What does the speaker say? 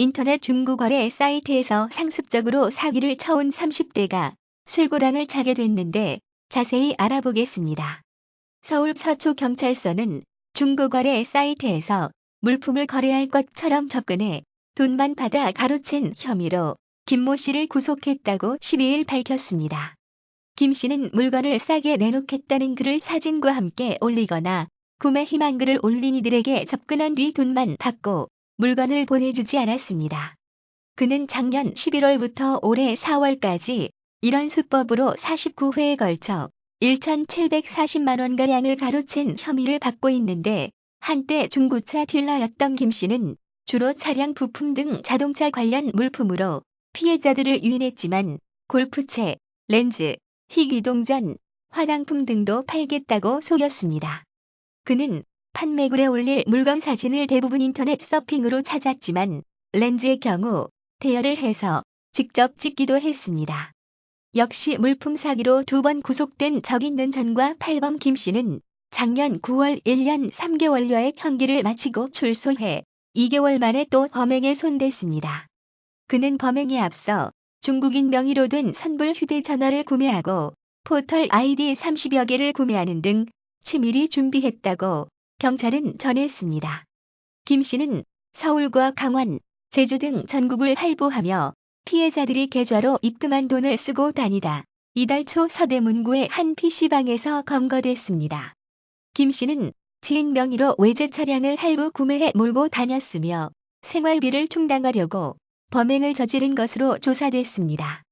인터넷 중고거래 사이트에서 상습적으로 사기를 쳐온 30대가 쇠고랑을 차게 됐는데 자세히 알아보겠습니다. 서울 서초경찰서는 중고거래 사이트에서 물품을 거래할 것처럼 접근해 돈만 받아 가로챈 혐의로 김모 씨를 구속했다고 12일 밝혔습니다. 김 씨는 물건을 싸게 내놓겠다는 글을 사진과 함께 올리거나 구매 희망글을 올린 이들에게 접근한 뒤 돈만 받고 물건을 보내주지 않았습니다. 그는 작년 11월부터 올해 4월까지 이런 수법으로 49회에 걸쳐 1,740만원가량을 가로챈 혐의를 받고 있는데 한때 중고차 딜러였던 김 씨는 주로 차량 부품 등 자동차 관련 물품으로 피해자들을 유인했지만 골프채, 렌즈, 희귀동전, 화장품 등도 팔겠다고 속였습니다. 그는 판매글에 올릴 물건 사진을 대부분 인터넷 서핑으로 찾았지만 렌즈의 경우 대여를 해서 직접 찍기도 했습니다. 역시 물품 사기로 두 번 구속된 적 있는 전과 팔범 김 씨는 작년 9월 1년 3개월여의 형기를 마치고 출소해 2개월 만에 또 범행에 손댔습니다. 그는 범행에 앞서 중국인 명의로 된 선불 휴대전화를 구매하고 포털 아이디 30여 개를 구매하는 등 치밀히 준비했다고 경찰은 전했습니다. 김 씨는 서울과 강원, 제주 등 전국을 활보하며 피해자들이 계좌로 입금한 돈을 쓰고 다니다 이달 초 서대문구의 한 PC방에서 검거됐습니다. 김 씨는 지인 명의로 외제 차량을 할부 구매해 몰고 다녔으며 생활비를 충당하려고 범행을 저지른 것으로 조사됐습니다.